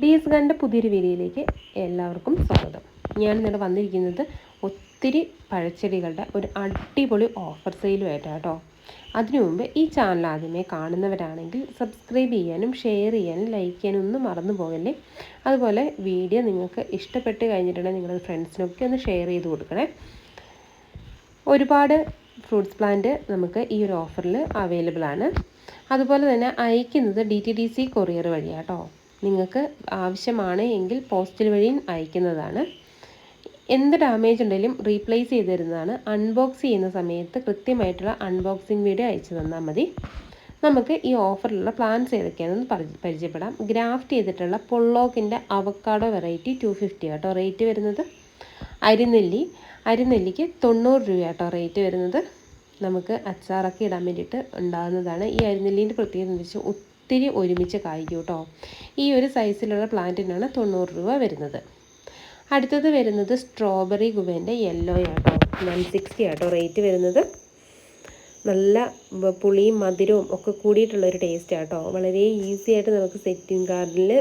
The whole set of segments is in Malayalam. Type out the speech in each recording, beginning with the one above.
ഡി എസ് ഗാന്റെ പുതിയൊരു വീഡിയോയിലേക്ക് എല്ലാവർക്കും സ്വാഗതം. ഞാൻ ഇന്നലെ വന്നിരിക്കുന്നത് ഒത്തിരി പഴച്ചെടികളുടെ ഒരു അടിപൊളി ഓഫർ സെയിലുമായിട്ടാണ് കേട്ടോ അതിനു മുമ്പ് ഈ ചാനൽ ആദ്യമേ കാണുന്നവരാണെങ്കിൽ സബ്സ്ക്രൈബ് ചെയ്യാനും ഷെയർ ചെയ്യാനും ലൈക്ക് ചെയ്യാനും ഒന്നും മറന്നു പോകല്ലേ? അതുപോലെ വീഡിയോ നിങ്ങൾക്ക് ഇഷ്ടപ്പെട്ട് കഴിഞ്ഞിട്ടുണ്ടെങ്കിൽ നിങ്ങളുടെ ഫ്രണ്ട്സിനൊക്കെ ഒന്ന് ഷെയർ ചെയ്ത് കൊടുക്കണേ. ഒരുപാട് ഫ്രൂട്ട്സ് പ്ലാന്റ് നമുക്ക് ഈ ഒരു ഓഫറിൽ അവൈലബിൾ ആണ്. അതുപോലെ തന്നെ അയക്കുന്നത് D T D C courier വഴിയാട്ടോ. നിങ്ങൾക്ക് ആവശ്യമാണ് എങ്കിൽ പോസ്റ്റൽ വഴിയും അയക്കുന്നതാണ്. എന്ത് ഡാമേജ് ഉണ്ടെങ്കിലും റീപ്ലേസ് ചെയ്ത് തരുന്നതാണ്. അൺബോക്സ് ചെയ്യുന്ന സമയത്ത് കൃത്യമായിട്ടുള്ള അൺബോക്സിങ് വീഡിയോ അയച്ചു തന്നാൽ മതി. നമുക്ക് ഈ ഓഫറിലുള്ള പ്ലാൻസ് ഏതൊക്കെയാണെന്ന് പരിചയപ്പെടാം. ഗ്രാഫ്റ്റ് ചെയ്തിട്ടുള്ള പൊള്ളോക്കിന്റെ അവക്കാഡോ വെറൈറ്റി ടു ഫിഫ്റ്റി കേട്ടോ റേറ്റ് വരുന്നത്. അരിനെല്ലി അരിനെല്ലിക്ക് തൊണ്ണൂറ് രൂപ കേട്ടോ റേറ്റ് വരുന്നത്. നമുക്ക് അച്ചാറൊക്കെ ഇടാൻ വേണ്ടിയിട്ട് ഉണ്ടാകുന്നതാണ് ഈ അരിനെല്ലിന്റെ പ്രത്യേകത എന്ന് വെച്ചാൽ ഒത്തിരി ഒരുമിച്ച് കായ്ക്കും കേട്ടോ ഈ ഒരു സൈസിലുള്ള പ്ലാന്റിനാണ് തൊണ്ണൂറ് രൂപ വരുന്നത്. അടുത്തത് വരുന്നത് സ്ട്രോബെറി ഗുവേന്റെ യെല്ലോ ആട്ടോ വൺ സിക്സ്റ്റി ആട്ടോ റേറ്റ് വരുന്നത്. നല്ല പുളിയും മധുരവും ഒക്കെ കൂടിയിട്ടുള്ളൊരു ടേസ്റ്റ് ആട്ടോ വളരെ ഈസി ആയിട്ട് നമുക്ക് സെറ്റിംഗ് ഗാർഡനിൽ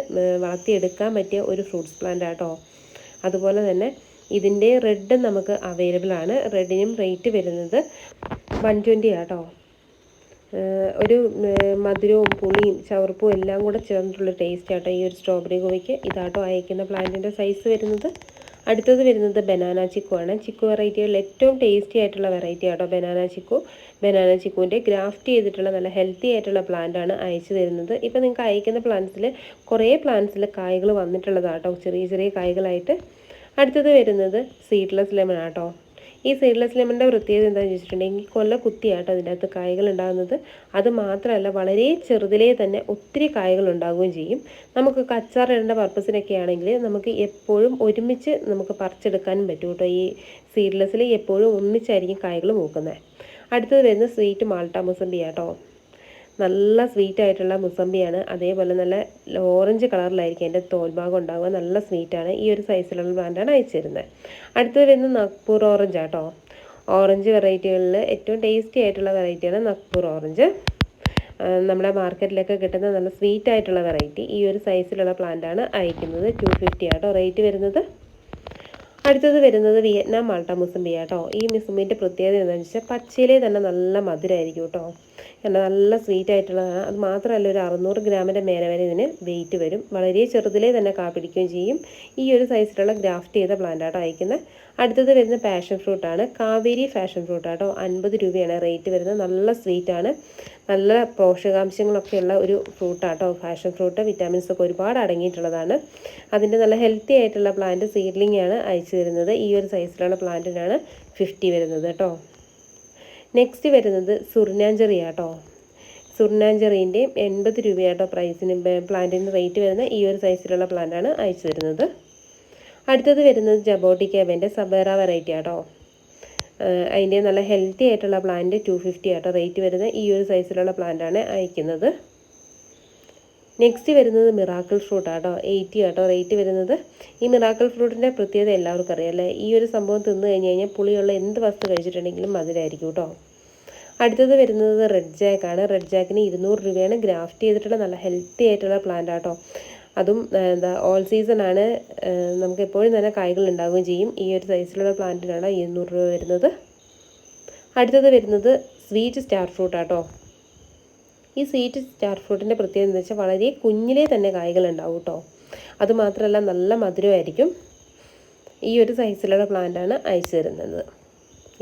വളർത്തിയെടുക്കാൻ പറ്റിയ ഒരു ഫ്രൂട്ട്സ് പ്ലാന്റ് ആട്ടോ അതുപോലെ തന്നെ ഇതിന്റെ റെഡ് നമുക്ക് അവൈലബിൾ ആണ്. റെഡിനും റേറ്റ് വരുന്നത് വൺ ട്വന്റി ആട്ടോ ഒരു മധുരവും പുളിയും ചവർപ്പും എല്ലാം കൂടെ ചേർന്നിട്ടുള്ള ടേസ്റ്റ് ആട്ടോ ഈ ഒരു സ്ട്രോബെറി ഗോവയ്ക്ക് ഇതാട്ടോ അയക്കുന്ന പ്ലാന്റിന്റെ സൈസ് വരുന്നത്. അടുത്തത് വരുന്നത് ബനാന ചിക്കു ആണ്. ചിക്കു വെറൈറ്റികളിൽ ഏറ്റവും ടേസ്റ്റി ആയിട്ടുള്ള വെറൈറ്റി ആട്ടോ ബനാന ചിക്കു ബനാന ചിക്കുവിന്റെ ഗ്രാഫ്റ്റ് ചെയ്തിട്ടുള്ള നല്ല ഹെൽത്തി ആയിട്ടുള്ള പ്ലാന്റ് ആണ് അയച്ചു തരുന്നത്. ഇപ്പോൾ നിങ്ങൾക്ക് അയക്കുന്ന പ്ലാന്റ്സിൽ കുറേ പ്ലാന്റ്സിൽ കായകൾ വന്നിട്ടുള്ളതാട്ടോ. ചെറിയ ചെറിയ കായകളായിട്ട്. അടുത്തത് വരുന്നത് സീഡ്ലെസ് ലെമൺ ആട്ടോ. ഈ സീഡ്ലെസ് ലെമണിന്റെ പ്രത്യേകത എന്താണെന്ന് വെച്ചിട്ടുണ്ടെങ്കിൽ കൊല്ല കുത്തിയാട്ടോ അതിന്റെ അകത്ത് കായ്കൾ ഉണ്ടാകുന്നത്. അത് മാത്രമല്ല വളരെ ചെറുതിലേ തന്നെ ഒത്തിരി കായകൾ ഉണ്ടാകുകയും ചെയ്യും. നമുക്ക് കച്ചാറിടേണ്ട പർപ്പസിനൊക്കെ ആണെങ്കിൽ നമുക്ക് എപ്പോഴും ഒരുമിച്ച് നമുക്ക് പറിച്ചെടുക്കാനും പറ്റും കേട്ടോ ഈ സീഡ്ലെസ്സിൽ എപ്പോഴും ഒന്നിച്ചായിരിക്കും കായകൾ മൂക്കുന്നത് അടുത്തത് വരുന്നത് സ്വീറ്റ് മാൾട്ട മുസമ്പി ആട്ടോ. നല്ല സ്വീറ്റ് ആയിട്ടുള്ള മുസമ്പിയാണ്. അതേപോലെ നല്ല ഓറഞ്ച് കളറിലായിരിക്കും എന്റെ തോൽഭാഗം ഉണ്ടാവുക. നല്ല സ്വീറ്റാണ് ഈ ഒരു സൈസിലുള്ള ബ്രാൻഡാണ് അയച്ചു തരുന്നത് അടുത്തത് വരുന്നത് നഗ്പൂർ ഓറഞ്ച് ആട്ടോ. ഓറഞ്ച് വെറൈറ്റികളിൽ ഏറ്റവും ടേസ്റ്റി ആയിട്ടുള്ള വെറൈറ്റിയാണ് നഗ്പൂർ ഓറഞ്ച് നമ്മുടെ മാർക്കറ്റിലൊക്കെ കിട്ടുന്ന നല്ല സ്വീറ്റ് ആയിട്ടുള്ള വെറൈറ്റി ഈ ഒരു സൈസിലുള്ള പ്ലാന്റാണ് അയക്കുന്നത്. ടു ഫിഫ്റ്റി ആട്ടോ റേറ്റ് വരുന്നത്. അടുത്തത് വരുന്നത് വിയറ്റ്നാം മാൾട്ട മുസമ്പി കേട്ടോ ഈ മുസമ്പിന്റെ പ്രത്യേകത എന്താണെന്ന് വെച്ചാൽ പച്ചയിലെ തന്നെ നല്ല മധുരമായിരിക്കും കേട്ടോ. കാരണം നല്ല സ്വീറ്റ് ആയിട്ടുള്ളതാണ് അത് മാത്രമല്ല ഒരു അറുന്നൂറ് ഗ്രാമിന്റെ മേലെ വരെ ഇതിന് വെയിറ്റ് വരും. വളരെ ചെറുതിലേ തന്നെ കാപ്പിടിക്കുകയും ചെയ്യും. ഈ ഒരു സൈസിലുള്ള ഗ്രാഫ്റ്റ് ചെയ്ത പ്ലാന്റാട്ടോ അയക്കുന്നത് അടുത്തത് വരുന്ന പാഷൻ ഫ്രൂട്ടാണ് കാവേരി ഫാഷൻ ഫ്രൂട്ടാട്ടോ അൻപത് രൂപയാണ് റേറ്റ് വരുന്നത്. നല്ല സ്വീറ്റാണ് നല്ല പോഷകാംശങ്ങളൊക്കെയുള്ള ഒരു ഫ്രൂട്ടാട്ടോ ഫാഷൻ ഫ്രൂട്ട് വിറ്റാമിൻസ് ഒക്കെ ഒരുപാട് അടങ്ങിയിട്ടുള്ളതാണ്. അതിന്റെ നല്ല ഹെൽത്തി ആയിട്ടുള്ള പ്ലാന്റ് സീഡ്ലിംഗ് ആണ് അയച്ചു തരുന്നത്. ഈ ഒരു സൈസിലുള്ള പ്ലാന്റിനാണ് ഫിഫ്റ്റി വരുന്നത് കേട്ടോ. നെക്സ്റ്റ് വരുന്നത് സുർനാഞ്ചെറി ആട്ടോ. സുർനാഞ്ചെറീന്റെ എൺപത് രൂപയാട്ടോ പ്രൈസിന് പ്ലാന്റിന് റേറ്റ് വരുന്ന ഈ ഒരു സൈസിലുള്ള പ്ലാന്റാണ് അയച്ചു തരുന്നത്. അടുത്തത് വരുന്നത് ജബോട്ടിക്കേബന്റെ സബേറ വെറൈറ്റി ആട്ടോ. അതിന്റെ നല്ല ഹെൽത്തി ആയിട്ടുള്ള പ്ലാന്റ് ടു ഫിഫ്റ്റി ആട്ടോ റേറ്റ് വരുന്ന ഈ ഒരു സൈസിലുള്ള പ്ലാന്റാണ് അയക്കുന്നത്. നെക്സ്റ്റ് വരുന്നത് മിറാക്കിൾ ഫ്രൂട്ട് ആട്ടോ. എയ്റ്റി ആട്ടോ റേറ്റ് വരുന്നത്. ഈ മിറാക്കിൾ ഫ്രൂട്ടിന്റെ പ്രത്യേകത എല്ലാവർക്കും അറിയാം അല്ലേ? ഈ ഒരു സംഭവം തിന്നു കഴിഞ്ഞ് കഴിഞ്ഞാൽ പുളിയുള്ള എന്ത് വസ്തു കഴിച്ചിട്ടുണ്ടെങ്കിലും മധുരമായിരിക്കും കേട്ടോ. അടുത്തത് വരുന്നത് റെഡ് ജാക്കാണ് റെഡ് ജാക്കിന് ഇരുന്നൂറ് രൂപയാണ് ഗ്രാഫ്റ്റ് ചെയ്തിട്ടുള്ള നല്ല ഹെൽത്തി ആയിട്ടുള്ള പ്ലാന്റ് ആട്ടോ. അതും എന്താ ഓൾ സീസൺ ആണ്. നമുക്ക് എപ്പോഴും തന്നെ കായ്കൾ ഉണ്ടാവുകയും ചെയ്യും. ഈ ഒരു സൈസിലുള്ള പ്ലാന്റിനാണ് ഇരുന്നൂറ് രൂപ വരുന്നത്. അടുത്തത് വരുന്നത് സ്വീറ്റ് സ്റ്റാർ ഫ്രൂട്ട് ആട്ടോ. ഈ സ്വീറ്റ് സ്റ്റാർ ഫ്രൂട്ടിന്റെ പ്രത്യേകത എന്ന് വെച്ചാൽ വളരെ കുഞ്ഞിലേ തന്നെ കായ്കൾ ഉണ്ടാവും കേട്ടോ അതുമാത്രമല്ല നല്ല മധുരമായിരിക്കും. ഈ ഒരു സൈസിലുള്ള പ്ലാന്റാണ് അയച്ചു തരുന്നത്.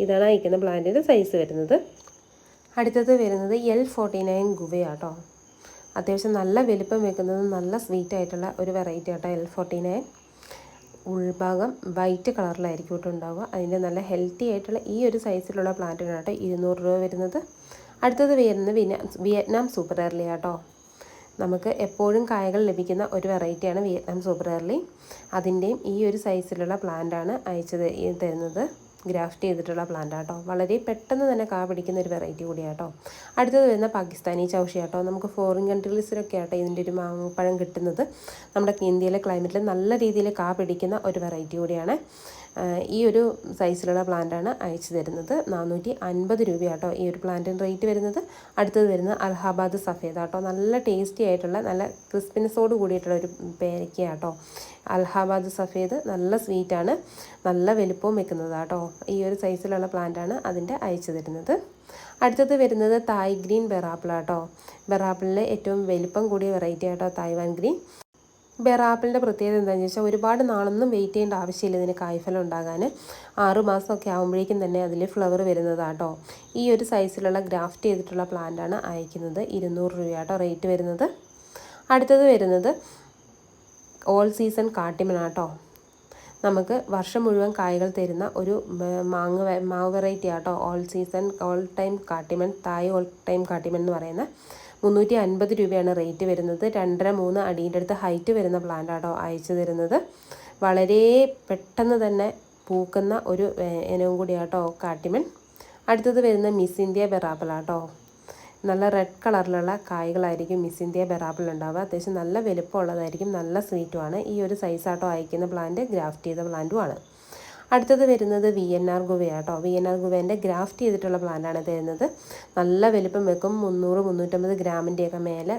ഇതാണ് അയക്കുന്ന പ്ലാന്റിന്റെ സൈസ് വരുന്നത്. അടുത്തത് വരുന്നത് എൽ ഫോർട്ടി നയൻ ഗുവയാട്ടോ. അത്യാവശ്യം നല്ല വലിപ്പം വെക്കുന്നത് നല്ല സ്വീറ്റ് ആയിട്ടുള്ള ഒരു വെറൈറ്റി ആട്ടോ എൽ ഫോർട്ടി നയൻ ഉൾഭാഗം വൈറ്റ് കളറിലായിരിക്കും കേട്ടോ ഉണ്ടാവുക. അതിന്റെ നല്ല ഹെൽത്തി ആയിട്ടുള്ള ഈ ഒരു സൈസിലുള്ള പ്ലാന്റിനാട്ടോ ഇരുന്നൂറ് രൂപ വരുന്നത്. അടുത്തത് വരുന്നത് വിയറ്റ്നാം സൂപ്പർ എയർലി ആട്ടോ. നമുക്ക് എപ്പോഴും കായകൾ ലഭിക്കുന്ന ഒരു വെറൈറ്റിയാണ് വിയറ്റ്നാം സൂപ്പർ എയർലി അതിന്റെയും ഈ ഒരു സൈസിലുള്ള പ്ലാന്റാണ് അയച്ചത് തരുന്നത്. ഗ്രാഫ്റ്റ് ചെയ്തിട്ടുള്ള പ്ലാന്റ് ആട്ടോ വളരെ പെട്ടെന്ന് തന്നെ കാ പിടിക്കുന്ന ഒരു വെറൈറ്റി കൂടിയാട്ടോ അടുത്തത് വരുന്ന പാകിസ്ഥാനി ചൗഷി ആട്ടോ നമുക്ക് ഫോറിൻ കൺട്രീസിലൊക്കെ ആട്ടോ ഇതിന്റെ ഒരു മാങ്ങപ്പഴം കിട്ടുന്നത്. നമ്മുടെ ഇന്ത്യയിലെ ക്ലൈമറ്റിൽ നല്ല രീതിയിൽ കാ പിടിക്കുന്ന ഒരു വെറൈറ്റി കൂടിയാണ്. ഈ ഒരു സൈസിലുള്ള പ്ലാന്റാണ് അയച്ചു തരുന്നത്. നാനൂറ്റി അൻപത് രൂപയാട്ടോ ഈ ഒരു പ്ലാന്റിന് റേറ്റ് വരുന്നത്. അടുത്തത് വരുന്നത് അലഹാബാദ് സഫേദ കേട്ടോ നല്ല ടേസ്റ്റി ആയിട്ടുള്ള നല്ല ക്രിസ്പിനെസ്സോട് കൂടിയിട്ടുള്ള ഒരു പേരയ്ക്കാട്ടോ അലഹാബാദ് സഫേദ് നല്ല സ്വീറ്റാണ് നല്ല വലുപ്പവും വെക്കുന്നതാട്ടോ ഈ ഒരു സൈസിലുള്ള പ്ലാന്റാണ് അതിന്റെ അയച്ചു തരുന്നത്. അടുത്തത് വരുന്നത് തായ് ഗ്രീൻ ബെറാപ്പിളാട്ടോ. ബെറാപ്പിളിലെ ഏറ്റവും വലിപ്പം കൂടിയ വെറൈറ്റി ആട്ടോ തായ്വാൻ ഗ്രീൻ ബെറാപ്പിളിന്റെ പ്രത്യേകത എന്താണെന്ന് വെച്ചാൽ ഒരുപാട് നാളൊന്നും വെയിറ്റ് ചെയ്യേണ്ട ആവശ്യമില്ല ഇതിന് കായ്ഫലം ഉണ്ടാകാൻ. ആറ് മാസമൊക്കെ ആകുമ്പോഴേക്കും തന്നെ അതിൽ ഫ്ലവർ വരുന്നതാട്ടോ. ഈ ഒരു സൈസിലുള്ള ഗ്രാഫ്റ്റ് ചെയ്തിട്ടുള്ള പ്ലാന്റാണ് അയക്കുന്നത്. ഇരുന്നൂറ് രൂപയാട്ടോ റേറ്റ് വരുന്നത്. അടുത്തത് വരുന്നത് ഓൾ സീസൺ കാട്ടിമനാട്ടോ നമുക്ക് വർഷം മുഴുവൻ കായകൾ തരുന്ന ഒരു മാങ്ങ മാവ് വെറൈറ്റി ആട്ടോ. All season all time Katimon Thai all time Katimon എന്ന് പറയുന്ന മുന്നൂറ്റി അൻപത് രൂപയാണ് റേറ്റ് വരുന്നത്. രണ്ടര മൂന്ന് അടീന്റെ അടുത്ത് ഹൈറ്റ് വരുന്ന പ്ലാന്റ് ആട്ടോ അയച്ചു തരുന്നത്. വളരെ പെട്ടെന്ന് തന്നെ പൂക്കുന്ന ഒരു ഇനവും കൂടിയാട്ടോ കാട്ടിമൻ അടുത്തത് വരുന്ന മിസ് ഇന്ത്യ ബെറാപ്പലാട്ടോ നല്ല റെഡ് കളറിലുള്ള കായ്കളായിരിക്കും മിസ് ഇന്ത്യ ബെറാപ്പിൾ ഉണ്ടാവുക. അത്യാവശ്യം നല്ല വലുപ്പമുള്ളതായിരിക്കും നല്ല സ്വീറ്റുമാണ്. ഈ ഒരു സൈസാട്ടോ അയക്കുന്ന പ്ലാന്റ് ഗ്രാഫ്റ്റ് ചെയ്ത പ്ലാന്റുമാണ്. അടുത്തത് വരുന്നത് വി എൻ ആർ ഗുവയാട്ടോ വി എൻ ആർ ഗുവേന്റെ ഗ്രാഫ്റ്റ് ചെയ്തിട്ടുള്ള പ്ലാന്റാണ് തരുന്നത് നല്ല വലിപ്പം വെക്കും. മുന്നൂറ് മുന്നൂറ്റമ്പത് ഗ്രാമിന്റെയൊക്കെ മേലെ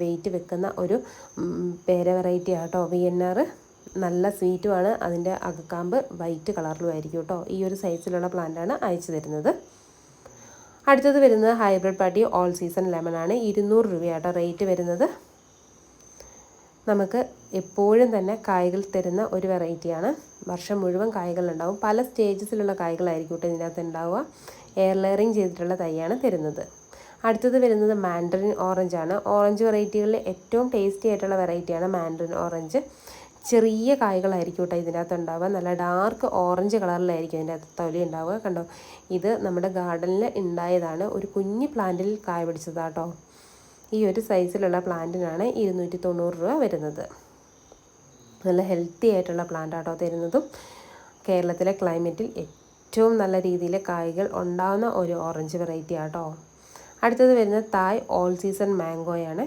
വെയിറ്റ് വെക്കുന്ന ഒരു പേര വെറൈറ്റി ആട്ടോ വി എൻ ആർ നല്ല സ്വീറ്റുമാണ് അതിന്റെ അകക്കാമ്പ് വൈറ്റ് കളറിലും ആയിരിക്കും കേട്ടോ ഈ ഒരു സൈസിലുള്ള പ്ലാന്റാണ് അയച്ചു തരുന്നത്. അടുത്തത് വരുന്നത് hybrid party all season lemon ആണ്. ഇരുന്നൂറ് രൂപയാട്ടോ റേറ്റ് വരുന്നത്. നമുക്ക് എപ്പോഴും തന്നെ കായ്കൾ തരുന്ന ഒരു വെറൈറ്റിയാണ് വർഷം മുഴുവൻ കായ്കൾ ഉണ്ടാവും. പല സ്റ്റേജസിലുള്ള കായ്കളായിരിക്കും കേട്ടോ ഇതിനകത്ത് ഉണ്ടാവുക. എയർ ലെയറിങ് ചെയ്തിട്ടുള്ള തൈയാണ് തരുന്നത്. അടുത്തത് വരുന്നത് മാൻഡറിൻ ഓറഞ്ച് ആണ്. ഓറഞ്ച് വെറൈറ്റികളിൽ ഏറ്റവും ടേസ്റ്റി ആയിട്ടുള്ള വെറൈറ്റിയാണ് മാൻഡറിൻ ഓറഞ്ച് ചെറിയ കായ്കളായിരിക്കും കേട്ടോ ഇതിനകത്ത് ഉണ്ടാവുക. നല്ല ഡാർക്ക് ഓറഞ്ച് കളറിലായിരിക്കും ഇതിന്റെ അകത്ത് തൊലി ഉണ്ടാവുക. കണ്ടോ? ഇത് നമ്മുടെ ഗാർഡനിൽ ഉണ്ടായതാണ്. ഒരു കുഞ്ഞു പ്ലാന്റിൽ കായ പിടിച്ചതാട്ടോ ഈ ഒരു സൈസിലുള്ള പ്ലാന്റിനാണ് ഇരുന്നൂറ്റി തൊണ്ണൂറ് രൂപ വരുന്നത്. നല്ല ഹെൽത്തി ആയിട്ടുള്ള പ്ലാന്റ് ആട്ടോ തരുന്നതും കേരളത്തിലെ ക്ലൈമറ്റിൽ ഏറ്റവും നല്ല രീതിയിൽ കായ്കൾ ഉണ്ടാകുന്ന ഒരു ഓറഞ്ച് വെറൈറ്റി ആട്ടോ. അടുത്തത് വരുന്ന തായ് ഓൾ സീസൺ മാംഗോയാണ്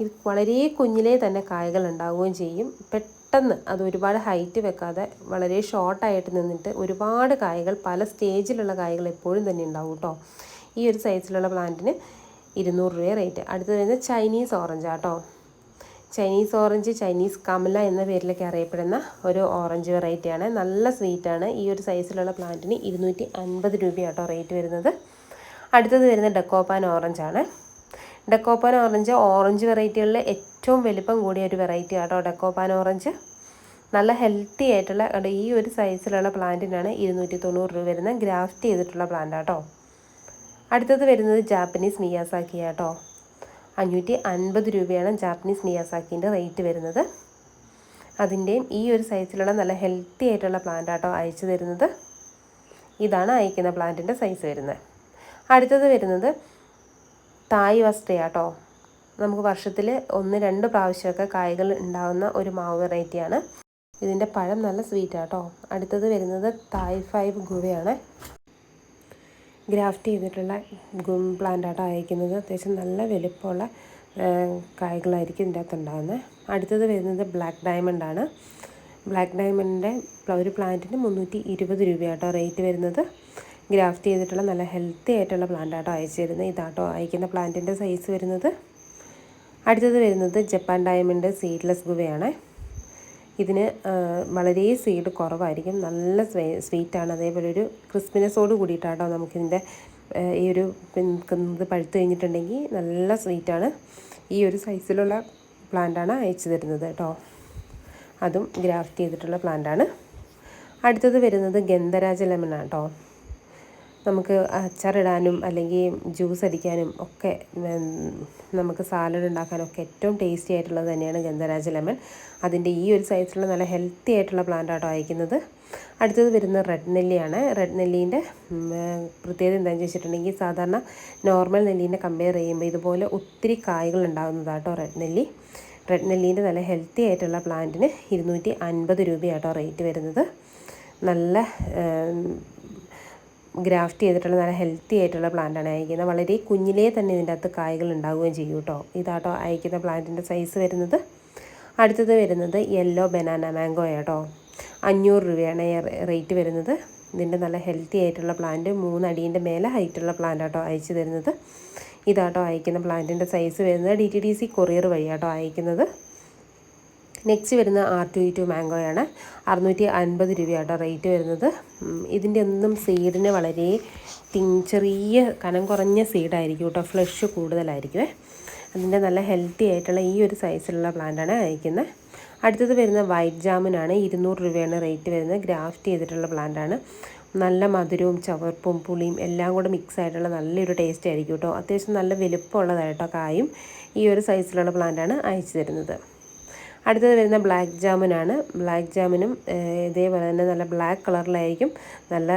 ഇത് വളരെ കുഞ്ഞിലേ തന്നെ കായകൾ ഉണ്ടാവുകയും ചെയ്യും. പെട്ടെന്ന് അത് ഒരുപാട് ഹൈറ്റ് വെക്കാതെ വളരെ ഷോർട്ടായിട്ട് നിന്നിട്ട് ഒരുപാട് കായകൾ പല സ്റ്റേജിലുള്ള കായകൾ എപ്പോഴും തന്നെ ഉണ്ടാവും കേട്ടോ ഈ ഒരു സൈസിലുള്ള പ്ലാന്റിന് ഇരുന്നൂറ് രൂപ റേറ്റ് അടുത്ത് വരുന്നത് ചൈനീസ് ഓറഞ്ച് കേട്ടോ ചൈനീസ് ഓറഞ്ച് ചൈനീസ് കമല എന്ന പേരിലൊക്കെ അറിയപ്പെടുന്ന ഒരു ഓറഞ്ച് വെറൈറ്റിയാണ് നല്ല സ്വീറ്റാണ് ഈ ഒരു സൈസിലുള്ള പ്ലാന്റിന് ഇരുന്നൂറ്റി അൻപത് രൂപയാട്ടോ റേറ്റ് വരുന്നത്. അടുത്തത് വരുന്നത് ഡെക്കോപ്പാൻ ഓറഞ്ചാണ് ഡെക്കോപ്പാൻ ഓറഞ്ച് ഓറഞ്ച് വെറൈറ്റികളിൽ ഏറ്റവും വലിപ്പം കൂടിയ ഒരു വെറൈറ്റി ആട്ടോ ഡെക്കോപ്പാൻ ഓറഞ്ച് നല്ല ഹെൽത്തി ആയിട്ടുള്ള ഈ ഒരു സൈസിലുള്ള പ്ലാന്റിനാണ് ഇരുന്നൂറ്റി തൊണ്ണൂറ് രൂപ വരുന്ന ഗ്രാഫ്റ്റ് ചെയ്തിട്ടുള്ള പ്ലാന്റ് ആട്ടോ അടുത്തത് വരുന്നത് ജാപ്പനീസ് മിയാസാക്കി ആട്ടോ. അഞ്ഞൂറ്റി അൻപത് രൂപയാണ് ജാപ്പനീസ് മിയാസാക്കിന്റെ റേറ്റ് വരുന്നത്. അതിന്റെയും ഈ ഒരു സൈസിലുള്ള നല്ല ഹെൽത്തി ആയിട്ടുള്ള പ്ലാന്റ് ആട്ടോ അയച്ചു തരുന്നത്. ഇതാണ് അയക്കുന്ന പ്ലാന്റിന്റെ സൈസ് വരുന്നത്. അടുത്തത് വരുന്നത് തായ് വസ്ത്രയാട്ടോ നമുക്ക് വർഷത്തിൽ ഒന്ന് രണ്ട് പ്രാവശ്യമൊക്കെ കായ്കൾ ഉണ്ടാകുന്ന ഒരു മാവ് വെറൈറ്റിയാണ് ഇതിന്റെ പഴം നല്ല സ്വീറ്റ് ആട്ടോ. അടുത്തത് വരുന്നത് തായ് ഫൈവ് ഗുവയാണ് ഗ്രാഫ്റ്റ് ചെയ്തിട്ടുള്ള ഗും പ്ലാന്റ് ആട്ടോ അയക്കുന്നത്. അത്യാവശ്യം നല്ല വലിപ്പമുള്ള കായ്കളായിരിക്കും ഇതിന്റെ അകത്ത് ഉണ്ടാകുന്നത് അടുത്തത് വരുന്നത് ബ്ലാക്ക് ഡയമണ്ടാണ് ബ്ലാക്ക് ഡയമണ്ടിന്റെ ഒരു പ്ലാന്റിന് മുന്നൂറ്റി ഇരുപത് രൂപയാട്ടോ റേറ്റ് വരുന്നത്. ഗ്രാഫ്റ്റ് ചെയ്തിട്ടുള്ള നല്ല ഹെൽത്തി ആയിട്ടുള്ള പ്ലാന്റാട്ടോ അയച്ചു തരുന്നത് ഇതാട്ടോ അയക്കുന്ന പ്ലാന്റിന്റെ സൈസ് വരുന്നത്. അടുത്തത് വരുന്നത് ജപ്പാൻ ഡയമണ്ട് സീഡ്ലെസ് ഗുവയാണ്. ഇതിന് വളരെ സീഡ് കുറവായിരിക്കും. നല്ല സ്വീറ്റാണ് അതേപോലെ ഒരു ക്രിസ്പിനെസ്സോട് കൂടിയിട്ടാട്ടോ നമുക്കിതിന്റെ ഈ ഒരു ഇത് പഴുത്ത് കഴിഞ്ഞിട്ടുണ്ടെങ്കിൽ നല്ല സ്വീറ്റാണ് ഈ ഒരു സൈസിലുള്ള പ്ലാന്റാണ് അയച്ചു തരുന്നത് കേട്ടോ. അതും ഗ്രാഫ്റ്റ് ചെയ്തിട്ടുള്ള പ്ലാന്റാണ് അടുത്തത് വരുന്നത് ഗന്ധരാജ ലെമൺ കേട്ടോ. നമുക്ക് അച്ചാറിടാനും അല്ലെങ്കിൽ ജ്യൂസ് അടിക്കാനും ഒക്കെ നമുക്ക് സാലഡ് ഉണ്ടാക്കാനൊക്കെ ഏറ്റവും ടേസ്റ്റി ആയിട്ടുള്ളത് തന്നെയാണ് ഗന്ധരാജ ലെമൺ അതിന്റെ ഈ ഒരു സൈസിലുള്ള നല്ല ഹെൽത്തി ആയിട്ടുള്ള പ്ലാന്റ് ആട്ടോ അയക്കുന്നത്. അടുത്തത് വരുന്ന റെഡ് നെല്ലിയാണ്. റെഡ് നെല്ലീന്റെ പ്രത്യേകത എന്താണെന്ന് വെച്ചിട്ടുണ്ടെങ്കിൽ സാധാരണ നോർമൽ നെല്ലീനെ കമ്പയർ ചെയ്യുമ്പോൾ ഇതുപോലെ ഒത്തിരി കായകൾ ഉണ്ടാകുന്നതാട്ടോ റെഡ് നെല്ലി. റെഡ് നെല്ലീന്റെ നല്ല ഹെൽത്തി ആയിട്ടുള്ള പ്ലാന്റിന് ഇരുന്നൂറ്റി അൻപത് രൂപയാട്ടോ റേറ്റ് വരുന്നത്. നല്ല ഗ്രാഫ്റ്റ് ചെയ്തിട്ടുള്ള നല്ല ഹെൽത്തി ആയിട്ടുള്ള പ്ലാന്റാണ് അയക്കുന്നത്. വളരെ കുഞ്ഞിലേ തന്നെ ഇതിന്റെ അകത്ത് കായകൾ ഉണ്ടാവുകയും ചെയ്യും കേട്ടോ. ഇതാട്ടോ അയക്കുന്ന പ്ലാന്റിന്റെ സൈസ് വരുന്നത്. അടുത്തത് വരുന്നത് യെല്ലോ ബനാന മാംഗോ ആട്ടോ. അഞ്ഞൂറ് രൂപയാണ് റേറ്റ് വരുന്നത്. ഇതിന്റെ നല്ല ഹെൽത്തി ആയിട്ടുള്ള പ്ലാന്റ് മൂന്നടീന്റെ മേലെ ഹൈറ്റുള്ള പ്ലാന്റ് ആട്ടോ അയച്ചു തരുന്നത്. ഇതാട്ടോ അയക്കുന്ന പ്ലാന്റിന്റെ സൈസ് വരുന്നത്. D T D C courier വഴിയാട്ടോ അയക്കുന്നത്. നെക്സ്റ്റ് വരുന്ന ആർ ടു ഇ ടു മാംഗോയാണ് അറുന്നൂറ്റി അൻപത് രൂപയാട്ടോ റേറ്റ് വരുന്നത്. ഇതിന്റെ ഒന്നും സീഡിന് വളരെ ചെറിയ കനം കുറഞ്ഞ സീഡായിരിക്കും കേട്ടോ ഫ്ലഷ് കൂടുതലായിരിക്കുമേ അതിന്റെ നല്ല ഹെൽത്തി ആയിട്ടുള്ള ഈ ഒരു സൈസിലുള്ള പ്ലാന്റാണ് അയക്കുന്നത് അടുത്തത് വരുന്ന വൈറ്റ് ജാമിനാണ് ഇരുന്നൂറ് രൂപയാണ് റേറ്റ് വരുന്നത്. ഗ്രാഫ്റ്റ് ചെയ്തിട്ടുള്ള പ്ലാന്റാണ് നല്ല മധുരവും ചവർപ്പും പുളിയും എല്ലാം കൂടെ മിക്സ് ആയിട്ടുള്ള നല്ലൊരു ടേസ്റ്റ് ആയിരിക്കും കേട്ടോ അത്യാവശ്യം നല്ല വലുപ്പമുള്ളതായിട്ടോ കായും ഈ ഒരു സൈസിലുള്ള പ്ലാന്റാണ് അയച്ചു തരുന്നത്. അടുത്തത് വരുന്ന ബ്ലാക്ക് ജാമുനാണ്. ബ്ലാക്ക് ജാമുനും ഇതേപോലെ തന്നെ നല്ല ബ്ലാക്ക് കളറിലായിരിക്കും. നല്ല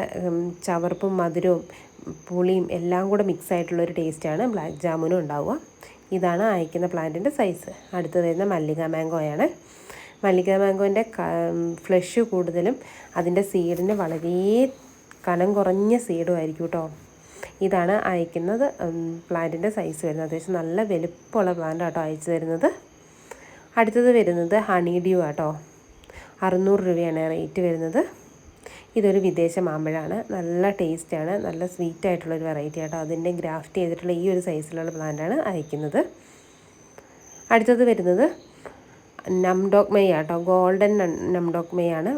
ചവർപ്പും മധുരവും പുളിയും എല്ലാം കൂടെ മിക്സ് ആയിട്ടുള്ള ഒരു ടേസ്റ്റാണ് ബ്ലാക്ക് ജാമുനും ഉണ്ടാവുക. ഇതാണ് അയക്കുന്ന പ്ലാന്റിന്റെ സൈസ് അടുത്തത് വരുന്ന മല്ലിക മാംഗോയാണ്. മല്ലിക മാംഗോന്റെ ഫ്ലഷ് കൂടുതലും അതിന്റെ സീഡിന് വളരെ കനം കുറഞ്ഞ സീഡും ആയിരിക്കും കേട്ടോ ഇതാണ് അയക്കുന്നത് പ്ലാന്റിന്റെ സൈസ് വരുന്നത്. അത്യാവശ്യം നല്ല വലുപ്പമുള്ള പ്ലാന്റ് ആട്ടോ അയച്ചു തരുന്നത്. അടുത്തത് വരുന്നത് ഹണി ഡ്യൂ ആട്ടോ. അറുന്നൂറ് രൂപയാണ് റേറ്റ് വരുന്നത്. ഇതൊരു വിദേശ മാമ്പഴമാണ് നല്ല ടേസ്റ്റാണ് നല്ല സ്വീറ്റ് ആയിട്ടുള്ളൊരു വെറൈറ്റി ആട്ടോ. അതിന്റെ ഗ്രാഫ്റ്റ് ചെയ്തിട്ടുള്ള ഈ ഒരു സൈസിലുള്ള പ്ലാന്റാണ് അയക്കുന്നത് അടുത്തത് വരുന്നത് നംഡോക് മെയ് ആട്ടോ. ഗോൾഡൻ നംഡോക് മെയ് ആണ്.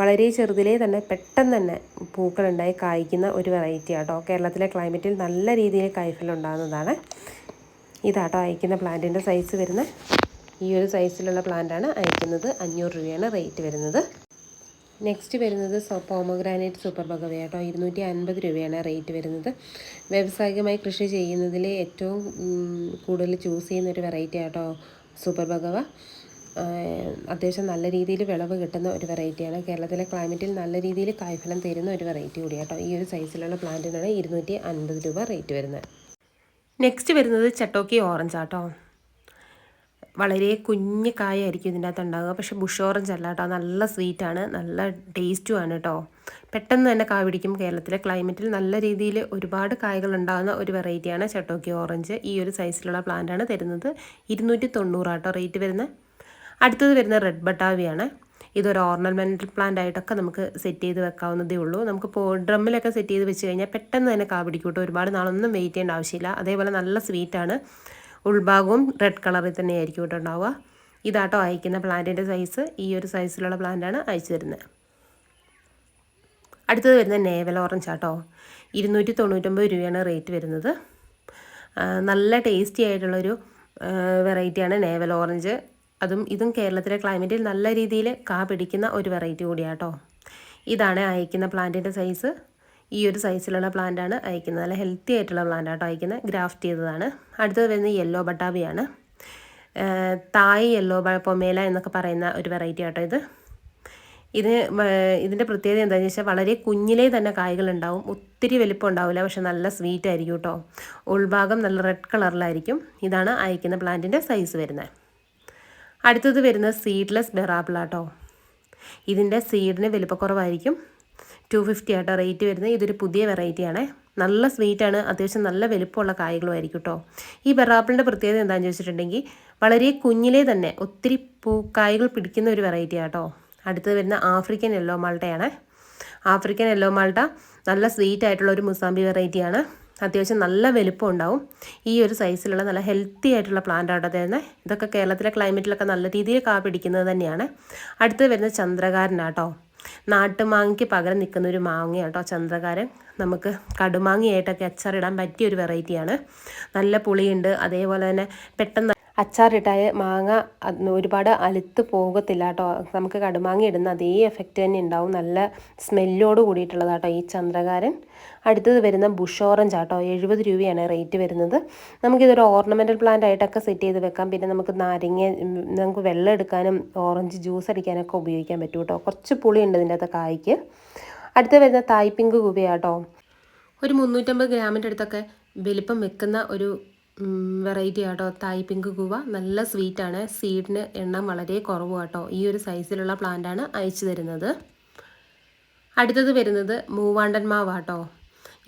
വളരെ ചെറുതിലേ തന്നെ പെട്ടെന്ന് തന്നെ പൂക്കളുണ്ടായി കായ്ക്കുന്ന ഒരു വെറൈറ്റി ആട്ടോ. കേരളത്തിലെ ക്ലൈമറ്റിൽ നല്ല രീതിയിൽ കായ്ഫലുണ്ടാകുന്നതാണ് ഇതാട്ടോ അയക്കുന്ന പ്ലാന്റിന്റെ സൈസ് വരുന്ന ഈ ഒരു സൈസിലുള്ള പ്ലാന്റാണ് അയക്കുന്നത്. അഞ്ഞൂറ് രൂപയാണ് റേറ്റ് വരുന്നത്. നെക്സ്റ്റ് വരുന്നത് പോമഗ്രാനൈറ്റ് സൂപ്പർ ബഗവ കേട്ടോ ഇരുന്നൂറ്റി അൻപത് രൂപയാണ് റേറ്റ് വരുന്നത്. വ്യാവസായികമായി കൃഷി ചെയ്യുന്നതിൽ ഏറ്റവും കൂടുതൽ ചൂസ് ചെയ്യുന്ന ഒരു വെറൈറ്റി ആട്ടോ സൂപ്പർ ബഗവ അത്യാവശ്യം നല്ല രീതിയിൽ വിളവ് കിട്ടുന്ന ഒരു വെറൈറ്റിയാണ് കേരളത്തിലെ ക്ലൈമറ്റിൽ നല്ല രീതിയിൽ കായ്ഫലം തരുന്ന ഒരു വെറൈറ്റി കൂടിയാട്ടോ ഈ ഒരു സൈസിലുള്ള പ്ലാന്റിനാണ് ഇരുന്നൂറ്റി അൻപത് രൂപ റേറ്റ് വരുന്നത്. നെക്സ്റ്റ് വരുന്നത് ചട്ടോക്കി ഓറഞ്ച് ആട്ടോ. വളരെ കുഞ്ഞു കായായിരിക്കും ഇതിന്റെ അകത്ത് ഉണ്ടാകുക പക്ഷേ ബുഷ് ഓറഞ്ച് അല്ല കേട്ടോ. നല്ല സ്വീറ്റാണ് നല്ല ടേസ്റ്റും ആണ് കേട്ടോ. പെട്ടെന്ന് തന്നെ കായ് പിടിക്കും കേരളത്തിലെ ക്ലൈമറ്റിൽ നല്ല രീതിയിൽ ഒരുപാട് കായകൾ ഉണ്ടാകുന്ന ഒരു വെറൈറ്റിയാണ് ചട്ടോക്കി ഓറഞ്ച് ഈ ഒരു സൈസിലുള്ള പ്ലാന്റാണ് തരുന്നത്. ഇരുന്നൂറ്റി തൊണ്ണൂറാട്ടോ റേറ്റ് വരുന്നത് അടുത്തത് വരുന്ന റെഡ് ബട്ടാവിയാണ് ഇതൊരു ഓർണമെന്റൽ പ്ലാന്റ് ആയിട്ടൊക്കെ നമുക്ക് സെറ്റ് ചെയ്ത് വെക്കാവുന്നതേ ഉള്ളൂ. നമുക്ക് ഇപ്പോൾ ഡ്രമ്മിലൊക്കെ സെറ്റ് ചെയ്ത് വെച്ച് കഴിഞ്ഞാൽ പെട്ടെന്ന് തന്നെ കാ പിടിക്കും കേട്ടോ. ഒരുപാട് നാളൊന്നും വെയിറ്റ് ചെയ്യേണ്ട ആവശ്യമില്ല. അതേപോലെ നല്ല സ്വീറ്റാണ് ഉൾഭാഗവും റെഡ് കളറിൽ തന്നെ ആയിരിക്കും കേട്ടോ ഉണ്ടാവുക. ഇതാട്ടോ അയക്കുന്ന പ്ലാന്റിന്റെ സൈസ് ഈ ഒരു സൈസിലുള്ള പ്ലാന്റാണ് അയച്ചു തരുന്നത്. അടുത്തത് വരുന്നത് നേവൽ ഓറഞ്ച് ആട്ടോ. ഇരുന്നൂറ്റി തൊണ്ണൂറ്റൊമ്പത് രൂപയാണ് റേറ്റ് വരുന്നത്. നല്ല ടേസ്റ്റി ആയിട്ടുള്ളൊരു വെറൈറ്റിയാണ് നേവൽ ഓറഞ്ച് അതും ഇതും കേരളത്തിലെ ക്ലൈമറ്റിൽ നല്ല രീതിയിൽ കാ പിടിക്കുന്ന ഒരു വെറൈറ്റി കൂടിയാട്ടോ. ഇതാണ് അയക്കുന്ന പ്ലാന്റിന്റെ സൈസ് ഈ ഒരു സൈസിലുള്ള പ്ലാന്റാണ് അയക്കുന്നത്. നല്ല ഹെൽത്തി ആയിട്ടുള്ള പ്ലാന്റ് ആട്ടോ അയക്കുന്നത്. ഗ്രാഫ്റ്റ് ചെയ്തതാണ്. അടുത്തത് വരുന്നത് യെല്ലോ ബട്ടാബിയാണ് തായ് യെല്ലോ പൊമേല എന്നൊക്കെ പറയുന്ന ഒരു വെറൈറ്റി ആട്ടോ ഇത്. ഇതിന് ഇതിന്റെ പ്രത്യേകത എന്താണെന്ന് വെച്ചാൽ വളരെ കുഞ്ഞിലേ തന്നെ കായ്കൾ ഉണ്ടാവും. ഒത്തിരി വലിപ്പം ഉണ്ടാവില്ല പക്ഷെ നല്ല സ്വീറ്റ് ആയിരിക്കും കേട്ടോ ഉൾഭാഗം നല്ല റെഡ് കളറിലായിരിക്കും ഇതാണ് അയക്കുന്ന പ്ലാന്റിന്റെ സൈസ് വരുന്നത്. അടുത്തത് വരുന്നത് സീഡ്ലെസ് ബെറാപ്പിളാട്ടോ ഇതിന്റെ സീഡിന് വലിപ്പക്കുറവായിരിക്കും. ടു ഫിഫ്റ്റി ആട്ടോ റേറ്റ് വരുന്നത്. ഇതൊരു പുതിയ വെറൈറ്റിയാണ് നല്ല സ്വീറ്റാണ് അത്യാവശ്യം നല്ല വലുപ്പമുള്ള കായകളുമായിരിക്കും കേട്ടോ ഈ ബെറാപ്പിളിന്റെ പ്രത്യേകത എന്താണെന്ന് ചോദിച്ചിട്ടുണ്ടെങ്കിൽ വളരെ കുഞ്ഞിലേ തന്നെ ഒത്തിരി പൂക്കായകൾ കായ്കൾ പിടിക്കുന്ന ഒരു വെറൈറ്റി ആട്ടോ. അടുത്തത് വരുന്ന ആഫ്രിക്കൻ യെല്ലോ മാൾട്ടയാണ് ആഫ്രിക്കൻ യെല്ലോ മാൾട്ട നല്ല സ്വീറ്റ് ആയിട്ടുള്ള ഒരു മുസാമ്പി വെറൈറ്റിയാണ് അത്യാവശ്യം നല്ല വലുപ്പം ഉണ്ടാവും. ഈ ഒരു സൈസിലുള്ള നല്ല ഹെൽത്തി ആയിട്ടുള്ള പ്ലാന്റ് ആട്ടോ തരുന്നത് ഇതൊക്കെ കേരളത്തിലെ ക്ലൈമറ്റിലൊക്കെ നല്ല രീതിയിൽ കാ പിടിക്കുന്നത് തന്നെയാണ്. അടുത്ത് വരുന്നത് ചന്ദ്രകാരനാട്ടോ നാട്ടുമാങ്ങയ്ക്ക് പകരം നിൽക്കുന്ന ഒരു മാങ്ങയാട്ടോ ചന്ദ്രകാരൻ. നമുക്ക് കടുമാങ്ങയായിട്ടൊക്കെ അച്ചാറിടാൻ പറ്റിയ ഒരു വെറൈറ്റിയാണ്. നല്ല പുളിയുണ്ട്. അതേപോലെ തന്നെ പെട്ടെന്ന് അച്ചാറിട്ടായ മാങ്ങ ഒരുപാട് അലുത്ത് പോകത്തില്ല കേട്ടോ. നമുക്ക് കടുമാങ്ങ ഇടുന്ന അതേ എഫക്റ്റ് തന്നെ ഉണ്ടാവും. നല്ല സ്മെല്ലോട് കൂടിയിട്ടുള്ളതാട്ടോ ഈ ചന്ദ്രകാരൻ. അടുത്തത് വരുന്ന ബുഷ് ഓറഞ്ച് ആട്ടോ. എഴുപത് രൂപയാണ് റേറ്റ് വരുന്നത്. നമുക്കിതൊരു ഓർണമെന്റൽ പ്ലാന്റ് ആയിട്ടൊക്കെ സെറ്റ് ചെയ്ത് വെക്കാം. പിന്നെ നമുക്ക് നാരങ്ങ നമുക്ക് വെള്ളം എടുക്കാനും ഓറഞ്ച് ജ്യൂസ് അടിക്കാനൊക്കെ ഉപയോഗിക്കാൻ പറ്റും കേട്ടോ. കുറച്ച് പുളിയുണ്ട് ഇതിന്റെ അകത്ത് കായ്ക്ക്. അടുത്ത് വരുന്ന തായ് പിങ്ക് കുവയാട്ടോ ഒരു മുന്നൂറ്റമ്പത് ഗ്രാമിന്റെ അടുത്തൊക്കെ വലിപ്പം വെക്കുന്ന ഒരു വെറൈറ്റി ആട്ടോ. തായ് പിങ്ക് കുവ നല്ല സ്വീറ്റാണ്. സീഡിന് എണ്ണം വളരെ കുറവ് കേട്ടോ ഈ ഒരു സൈസിലുള്ള പ്ലാന്റാണ് അയച്ചു തരുന്നത്. അടുത്തത് വരുന്നത് മൂവാണ്ടൻ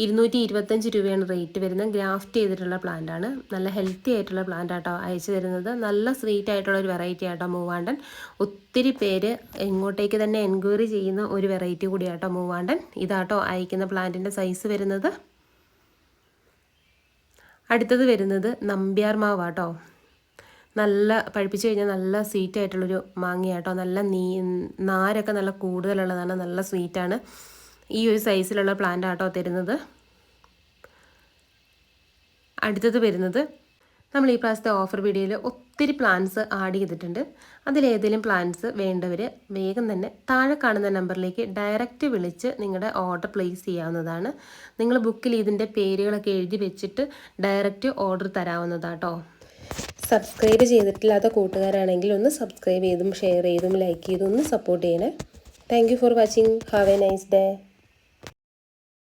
ഇരുന്നൂറ്റി ഇരുപത്തഞ്ച് രൂപയാണ് റേറ്റ് വരുന്നത്. ഗ്രാഫ്റ്റ് ചെയ്തിട്ടുള്ള പ്ലാന്റ് ആണ്. നല്ല ഹെൽത്തി ആയിട്ടുള്ള പ്ലാന്റ് ആട്ടോ അയച്ചു തരുന്നത്. നല്ല സ്വീറ്റ് ആയിട്ടുള്ള ഒരു വെറൈറ്റി ആട്ടോ മൂവാണ്ടൻ. ഒത്തിരി പേര് ഇങ്ങോട്ടേക്ക് തന്നെ എൻക്വയറി ചെയ്യുന്ന ഒരു വെറൈറ്റി കൂടിയാട്ടോ മൂവാണ്ടൻ. ഇതാട്ടോ അയക്കുന്ന പ്ലാന്റിന്റെ സൈസ് വരുന്നത്. അടുത്തത് വരുന്നത് നമ്പ്യാർ മാവാട്ടോ. നല്ല പഴുപ്പിച്ച് കഴിഞ്ഞാൽ നല്ല സ്വീറ്റ് ആയിട്ടുള്ളൊരു മാങ്ങയാട്ടോ. നല്ല നീ നാരൊക്കെ നല്ല കൂടുതലുള്ളതാണ്. നല്ല സ്വീറ്റാണ് ഈ ഒരു സൈസിലുള്ള പ്ലാന്റ് ആട്ടോ തരുന്നത്. അടുത്തത് വരുന്നത് നമ്മൾ ഈ പ്രാവശ്യത്തെ ഓഫർ വീഡിയോയിൽ ഒത്തിരി പ്ലാൻസ് ആഡ് ചെയ്തിട്ടുണ്ട്. അതിലേതെങ്കിലും പ്ലാൻസ് വേണ്ടവർ വേഗം തന്നെ താഴെ കാണുന്ന നമ്പറിലേക്ക് ഡയറക്റ്റ് വിളിച്ച് നിങ്ങളുടെ ഓർഡർ പ്ലേസ് ചെയ്യാവുന്നതാണ്. നിങ്ങൾ ബുക്കിൽ ഇതിന്റെ പേരുകളൊക്കെ എഴുതി വെച്ചിട്ട് ഡയറക്റ്റ് ഓർഡർ തരാവുന്നതാട്ടോ. സബ്സ്ക്രൈബ് ചെയ്തിട്ടില്ലാത്ത കൂട്ടുകാരാണെങ്കിൽ ഒന്ന് സബ്സ്ക്രൈബ് ചെയ്തും ഷെയർ ചെയ്തും ലൈക്ക് ചെയ്തും ഒന്ന് സപ്പോർട്ട് ചെയ്യണേ. Thank for watching have a nice day